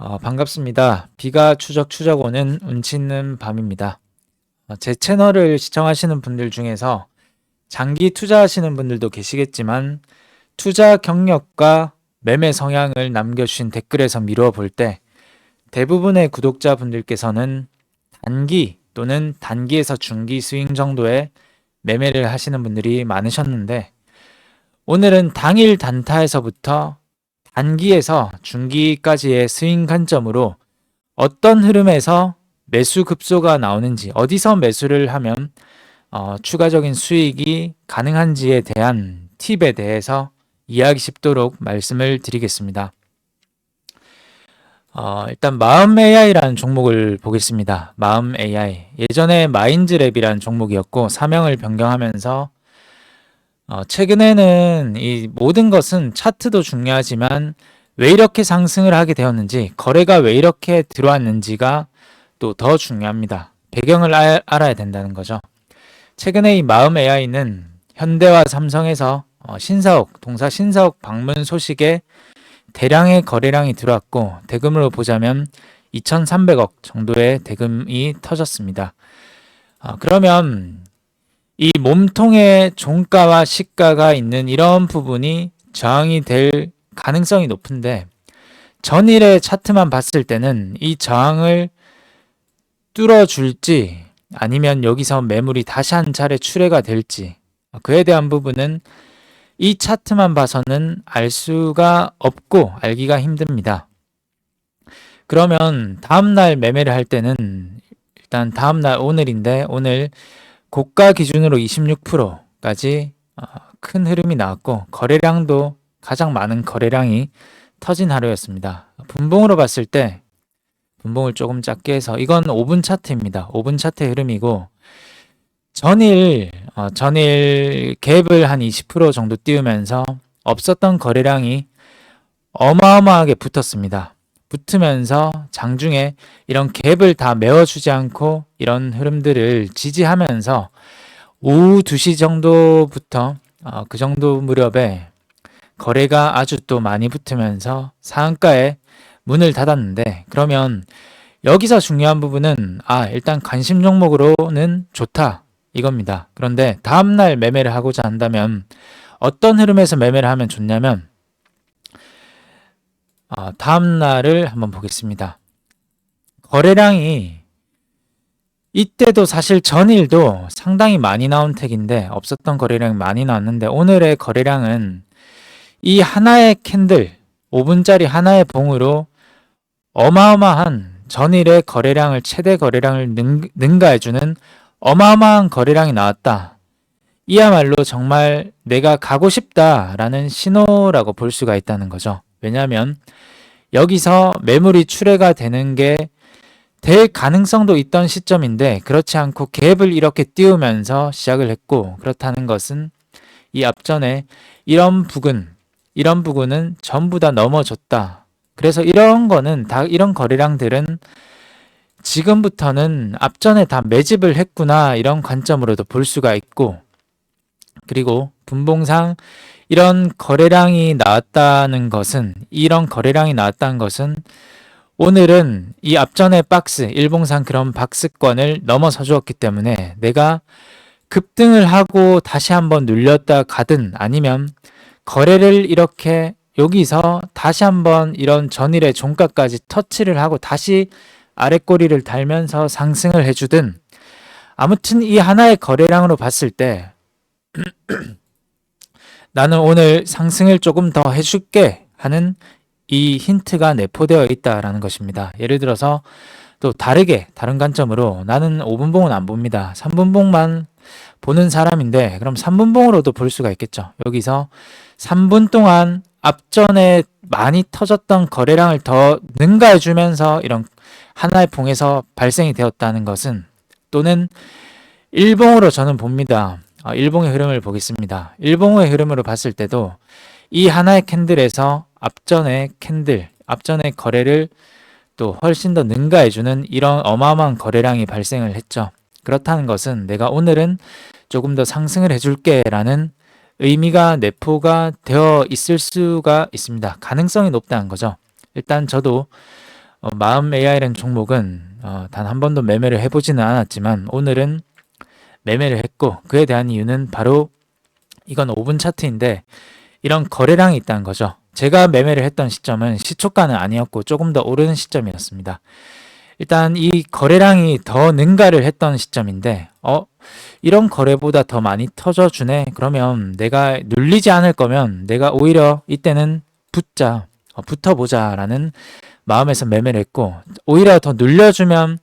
어, 반갑습니다. 비가 추적 추적 오는 운치 있는 밤입니다. 어, 제 채널을 시청하시는 분들 중에서 장기 투자하시는 분들도 계시겠지만 투자 경력과 매매 성향을 남겨주신 댓글에서 미루어 볼 때 대부분의 구독자분들께서는 단기 또는 단기에서 중기 스윙 정도의 매매를 하시는 분들이 많으셨는데 오늘은 당일 단타에서부터 단기에서 중기까지의 스윙 관점으로 어떤 흐름에서 매수 급소가 나오는지 어디서 매수를 하면 어, 추가적인 수익이 가능한지에 대한 팁에 대해서 이야기 쉽도록 말씀을 드리겠습니다. 어, 일단 마음 AI라는 종목을 보겠습니다. 마음 AI. 예전에 마인즈랩이라는 종목이었고 사명을 변경하면서 어, 최근에는 이 모든 것은 차트도 중요하지만 왜 이렇게 상승을 하게 되었는지 거래가 왜 이렇게 들어왔는지가 또 더 중요합니다. 배경을 알, 알아야 된다는 거죠. 최근에 이 마음 AI는 현대와 삼성에서 어, 신사옥, 동사 신사옥 방문 소식에 대량의 거래량이 들어왔고 대금으로 보자면 2,300억 정도의 대금이 터졌습니다. 아, 그러면 이 몸통의 종가와 시가가 있는 이런 부분이 저항이 될 가능성이 높은데 전일의 차트만 봤을 때는 이 저항을 뚫어줄지 아니면 여기서 매물이 다시 한 차례 출회가 될지 그에 대한 부분은 이 차트만 봐서는 알 수가 없고 알기가 힘듭니다. 그러면 다음날 매매를 할 때는 일단 다음날 오늘인데 오늘 고가 기준으로 26%까지 어, 큰 흐름이 나왔고 거래량도 가장 많은 거래량이 터진 하루였습니다. 분봉으로 봤을 때 분봉을 조금 작게 해서 이건 5분 차트입니다. 5분 차트의 흐름이고 전일 어, 전일 갭을 한 20% 정도 띄우면서 없었던 거래량이 어마어마하게 붙었습니다. 붙으면서 장중에 이런 갭을 다 메워주지 않고 이런 흐름들을 지지하면서 오후 2시 정도부터 어, 그 정도 무렵에 거래가 아주 또 많이 붙으면서 상한가에 문을 닫았는데 그러면 여기서 중요한 부분은 아 일단 관심 종목으로는 좋다 이겁니다. 그런데 다음날 매매를 하고자 한다면 어떤 흐름에서 매매를 하면 좋냐면 어, 다음 날을 한번 보겠습니다. 거래량이 이때도 사실 전일도 상당히 많이 나온 택인데 없었던 거래량이 많이 나왔는데 오늘의 거래량은 이 하나의 캔들 5분짜리 하나의 봉으로 어마어마한 전일의 거래량을 최대 거래량을 능, 능가해주는 어마어마한 거래량이 나왔다. 이야말로 정말 내가 가고 싶다라는 신호라고 볼 수가 있다는 거죠. 왜냐하면 여기서 매물이 출회가 되는 게 될 가능성도 있던 시점인데 그렇지 않고 갭을 이렇게 띄우면서 시작을 했고 그렇다는 것은 이 앞전에 이런 부근 이런 부분은 전부 다 넘어졌다. 그래서 이런 거는 다 이런 거래량들은 지금부터는 앞전에 다 매집을 했구나 이런 관점으로도 볼 수가 있고 그리고 분봉상 이런 거래량이 나왔다는 것은 이런 거래량이 나왔다는 것은 오늘은 이 앞전의 박스 일봉상 그런 박스권을 넘어서 주었기 때문에 내가 급등을 하고 다시 한번 눌렸다 가든 아니면 거래를 이렇게 여기서 다시 한번 이런 전일의 종가까지 터치를 하고 다시 아랫꼬리를 달면서 상승을 해주든 아무튼 이 하나의 거래량으로 봤을 때 나는 오늘 상승을 조금 더 해줄게 하는 이 힌트가 내포되어 있다라는 것입니다. 예를 들어서 또 다르게 다른 관점으로 나는 5분봉은 안 봅니다. 3분봉만 보는 사람인데 그럼 3분봉으로도 볼 수가 있겠죠. 여기서 3분 동안 앞전에 많이 터졌던 거래량을 더 능가해 주면서 이런 하나의 봉에서 발생이 되었다는 것은 또는 일봉으로 저는 봅니다. 어, 일봉의 흐름을 보겠습니다. 일봉의 흐름으로 봤을 때도 이 하나의 캔들에서 앞전의 캔들, 앞전의 거래를 또 훨씬 더 능가해주는 이런 어마어마한 거래량이 발생을 했죠. 그렇다는 것은 내가 오늘은 조금 더 상승을 해줄게 라는 의미가 내포가 되어 있을 수가 있습니다. 가능성이 높다는 거죠. 일단 저도 어, 마음 AI라는 종목은 어, 단 한 번도 매매를 해보지는 않았지만 오늘은 매매를 했고 그에 대한 이유는 바로 이건 5분 차트인데 이런 거래량이 있다는 거죠. 제가 매매를 했던 시점은 시초가는 아니었고 조금 더 오르는 시점이었습니다. 일단 이 거래량이 더 능가를 했던 시점인데 어 이런 거래보다 더 많이 터져주네 그러면 내가 눌리지 않을 거면 내가 오히려 이때는 붙자 어, 붙어보자 라는 마음에서 매매를 했고 오히려 더 눌려주면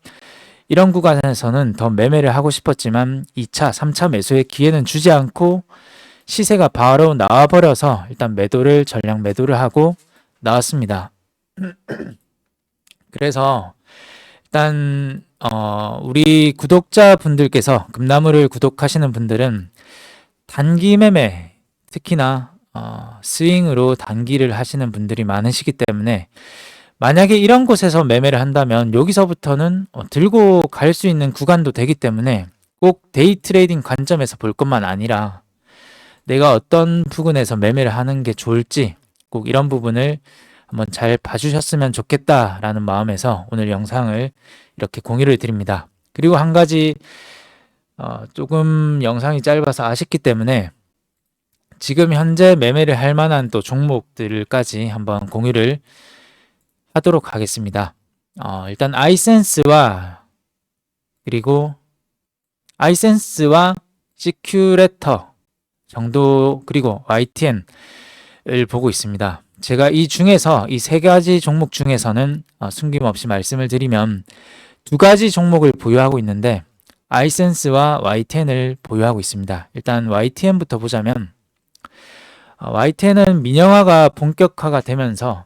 이런 구간에서는 더 매매를 하고 싶었지만 2차, 3차 매수의 기회는 주지 않고 시세가 바로 나와버려서 일단 매도를 전량 매도를 하고 나왔습니다. 그래서 일단 어, 우리 구독자 분들께서 금나무를 구독하시는 분들은 단기 매매 특히나 어, 스윙으로 단기를 하시는 분들이 많으시기 때문에 만약에 이런 곳에서 매매를 한다면 여기서부터는 어, 들고 갈 수 있는 구간도 되기 때문에 꼭 데이 트레이딩 관점에서 볼 것만 아니라 내가 어떤 부분에서 매매를 하는 게 좋을지 꼭 이런 부분을 한번 잘 봐주셨으면 좋겠다라는 마음에서 오늘 영상을 이렇게 공유를 드립니다. 그리고 한 가지 어, 조금 영상이 짧아서 아쉽기 때문에 지금 현재 매매를 할 만한 또 종목들까지 한번 공유를 하도록 하겠습니다. 어, 일단 아이센스와 그리고 아이센스와 시큐레터 정도 그리고 YTN을 보고 있습니다. 제가 이 중에서 이 세 가지 종목 중에서는 어, 숨김없이 말씀을 드리면 두 가지 종목을 보유하고 있는데 아이센스와 YTN을 보유하고 있습니다. 일단 YTN부터 보자면 어, YTN은 민영화가 본격화가 되면서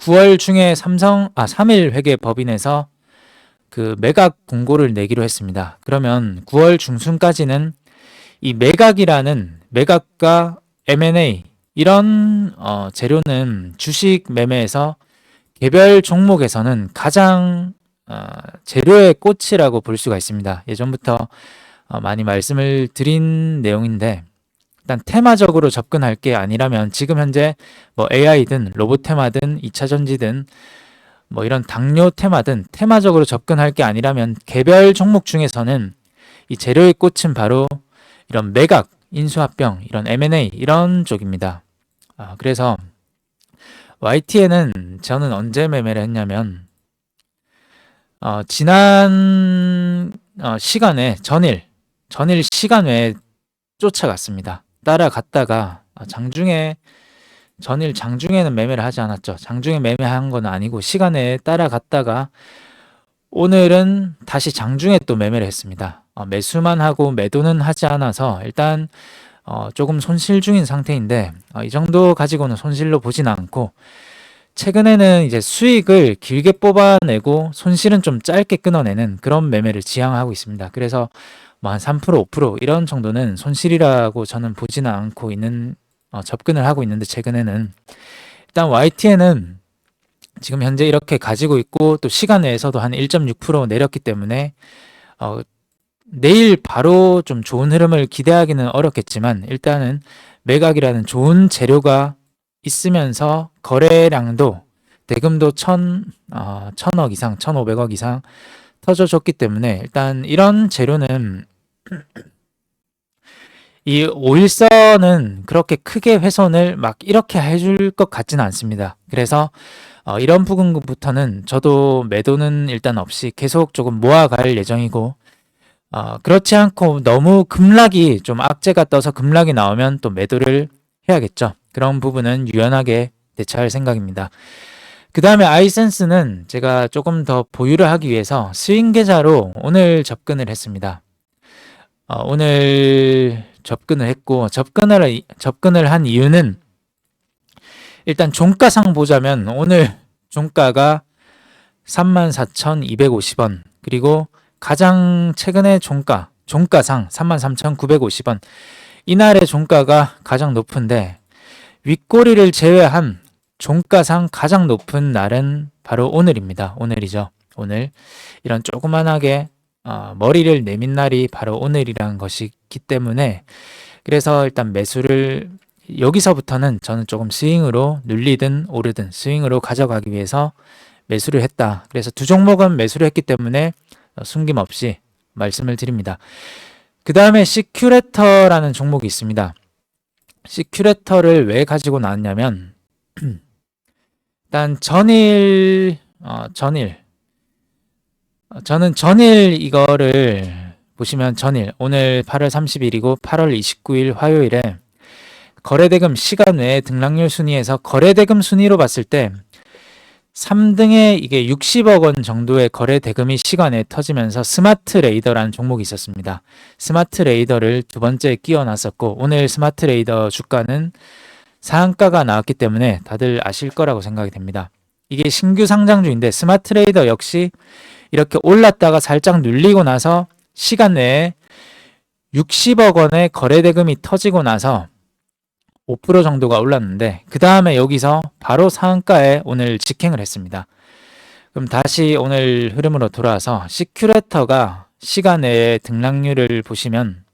9월 중에 삼성 아 3일 회계 법인에서 그 매각 공고를 내기로 했습니다. 그러면 9월 중순까지는 이 매각이라는 매각과 M&A 이런 어, 재료는 주식 매매에서 개별 종목에서는 가장 어, 재료의 꽃이라고 볼 수가 있습니다. 예전부터 어, 많이 말씀을 드린 내용인데 일단 테마적으로 접근할 게 아니라면 지금 현재 뭐 AI든 로봇 테마든 2차 전지든 뭐 이런 당뇨 테마든 테마적으로 접근할 게 아니라면 개별 종목 중에서는 이 재료의 꽃은 바로 이런 매각, 인수합병, 이런 M&A 이런 쪽입니다. 아, 그래서 YTN은 저는 언제 매매를 했냐면 어, 지난 어, 시간에 전일 전일 시간 외에 쫓아갔습니다. 따라갔다가 어, 장중에 전일 장중에는 매매를 하지 않았죠. 장중에 매매한 건 아니고 시간에 따라갔다가 오늘은 다시 장중에 또 매매를 했습니다. 어, 매수만 하고 매도는 하지 않아서 일단 어, 조금 손실 중인 상태인데 어, 이 정도 가지고는 손실로 보진 않고 최근에는 이제 수익을 길게 뽑아내고 손실은 좀 짧게 끊어내는 그런 매매를 지향하고 있습니다. 그래서 뭐 한 3% 5% 이런 정도는 손실이라고 저는 보지는 않고 있는 어, 접근을 하고 있는데 최근에는. 일단 YTN은 지금 현재 이렇게 가지고 있고 또 시간 내에서도 한 1.6% 내렸기 때문에 어, 내일 바로 좀 좋은 흐름을 기대하기는 어렵겠지만 일단은 매각이라는 좋은 재료가 있으면서 거래량도 대금도 천, 어, 천억 이상, 천오백억 이상 터져줬기 때문에 일단 이런 재료는 이 오일선은 그렇게 크게 훼손을 막 이렇게 해줄 것 같지는 않습니다. 그래서 어, 이런 부분부터는 저도 매도는 일단 없이 계속 조금 모아갈 예정이고 어, 그렇지 않고 너무 급락이 좀 악재가 떠서 급락이 나오면 또 매도를 해야겠죠. 그런 부분은 유연하게 대처할 생각입니다. 그 다음에 아이센스는 제가 조금 더 보유를 하기 위해서 스윙 계좌로 오늘 접근을 했습니다. 어, 오늘 접근을 했고 접근을 접근을 한 이유는 일단 종가상 보자면 오늘 종가가 34,250원 그리고 가장 최근의 종가 종가상 33,950원 이날의 종가가 가장 높은데 윗꼬리를 제외한 종가상 가장 높은 날은 바로 오늘입니다. 오늘이죠. 오늘 이런 조그만하게 어, 머리를 내민 날이 바로 오늘이라는 것이기 때문에 그래서 일단 매수를 여기서부터는 저는 조금 스윙으로 눌리든 오르든 스윙으로 가져가기 위해서 매수를 했다. 그래서 두 종목은 매수를 했기 때문에 어, 숨김없이 말씀을 드립니다. 그 다음에 시큐레터라는 종목이 있습니다. 시큐레터를 왜 가지고 나왔냐면 일단 전일 어, 전일 어, 저는 전일 이거를 보시면 전일 오늘 8월 30일이고 8월 29일 화요일에 거래대금 시간 외에 등락률 순위에서 거래대금 순위로 봤을 때 3등에 이게 60억 원 정도의 거래 대금이 시간에 터지면서 스마트 레이더라는 종목이 있었습니다. 스마트 레이더를 두 번째 끼워 놨었고 오늘 스마트 레이더 주가는 상한가가 나왔기 때문에 다들 아실 거라고 생각이 됩니다. 이게 신규 상장주인데 스마트 레이더 역시 이렇게 올랐다가 살짝 눌리고 나서 시간 내에 60억 원의 거래 대금이 터지고 나서 5% 정도가 올랐는데 그 다음에 여기서 바로 상한가에 오늘 직행을 했습니다. 그럼 다시 오늘 흐름으로 돌아와서 시큐레터가 시간의 등락률을 보시면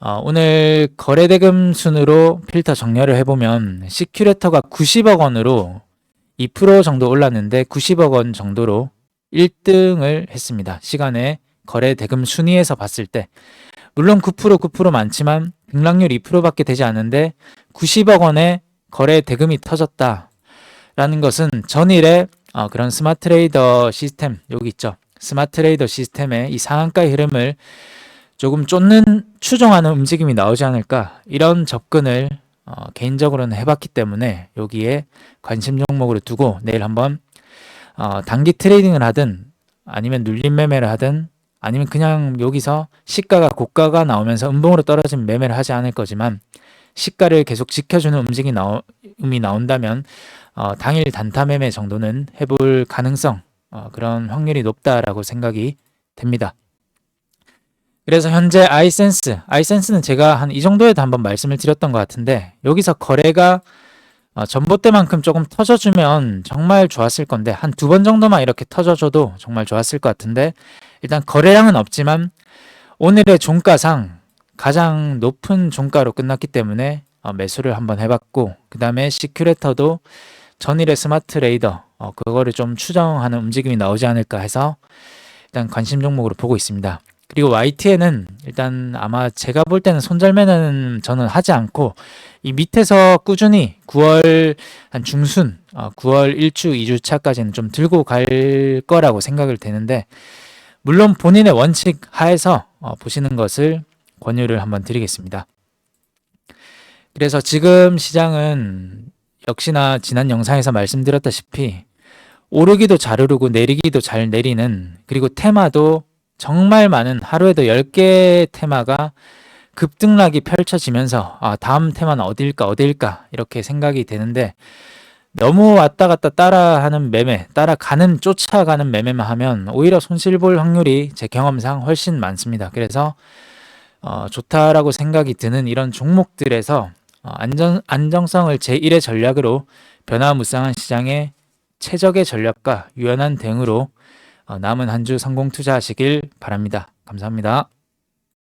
어, 오늘 거래대금 순으로 필터 정렬을 해보면 시큐레터가 90억 원으로 2% 정도 올랐는데 90억 원 정도로 1등을 했습니다. 시간에 거래 대금 순위에서 봤을 때 물론 9% 9% 많지만 등락률 2%밖에 되지 않는데 90억 원의 거래 대금이 터졌다. 라는 것은 전일에 어, 그런 스마트 레이더 시스템 여기 있죠. 스마트 레이더 시스템의 이 상한가의 흐름을 조금 쫓는 추종하는 움직임이 나오지 않을까 이런 접근을 어, 개인적으로는 해봤기 때문에 여기에 관심 종목으로 두고 내일 한번 어, 단기 트레이딩을 하든 아니면 눌림 매매를 하든 아니면 그냥 여기서 시가가 고가가 나오면서 음봉으로 떨어진 매매를 하지 않을 거지만 시가를 계속 지켜주는 움직임이 나오, 나온다면 어, 당일 단타 매매 정도는 해볼 가능성 어, 그런 확률이 높다라고 생각이 됩니다. 그래서 현재 아이센스, 아이센스는 제가 한 이 정도에도 한번 말씀을 드렸던 것 같은데 여기서 거래가 어, 전봇대만큼 조금 터져주면 정말 좋았을 건데 한 두 번 정도만 이렇게 터져줘도 정말 좋았을 것 같은데 일단 거래량은 없지만 오늘의 종가상 가장 높은 종가로 끝났기 때문에 어, 매수를 한번 해봤고 그 다음에 시큐레터도 전일의 스마트 레이더 어, 그거를 좀 추정하는 움직임이 나오지 않을까 해서 일단 관심 종목으로 보고 있습니다. 그리고 YTN은 일단 아마 제가 볼 때는 손절매는 저는 하지 않고 이 밑에서 꾸준히 9월 한 중순, 어, 9월 1주, 2주 차까지는 좀 들고 갈 거라고 생각을 되는데 물론 본인의 원칙 하에서 어, 보시는 것을 권유를 한번 드리겠습니다. 그래서 지금 시장은 역시나 지난 영상에서 말씀드렸다시피 오르기도 잘 오르고 내리기도 잘 내리는 그리고 테마도 정말 많은 하루에도 10개 테마가 급등락이 펼쳐지면서 아, 다음 테마는 어딜까 어딜까 이렇게 생각이 되는데 너무 왔다 갔다 따라하는 매매, 따라가는 쫓아가는 매매만 하면 오히려 손실 볼 확률이 제 경험상 훨씬 많습니다. 그래서 어, 좋다라고 생각이 드는 이런 종목들에서 어, 안전, 안정성을 제1의 전략으로 변화무쌍한 시장의 최적의 전략과 유연한 대응으로 어, 남은 한 주 성공 투자하시길 바랍니다. 감사합니다.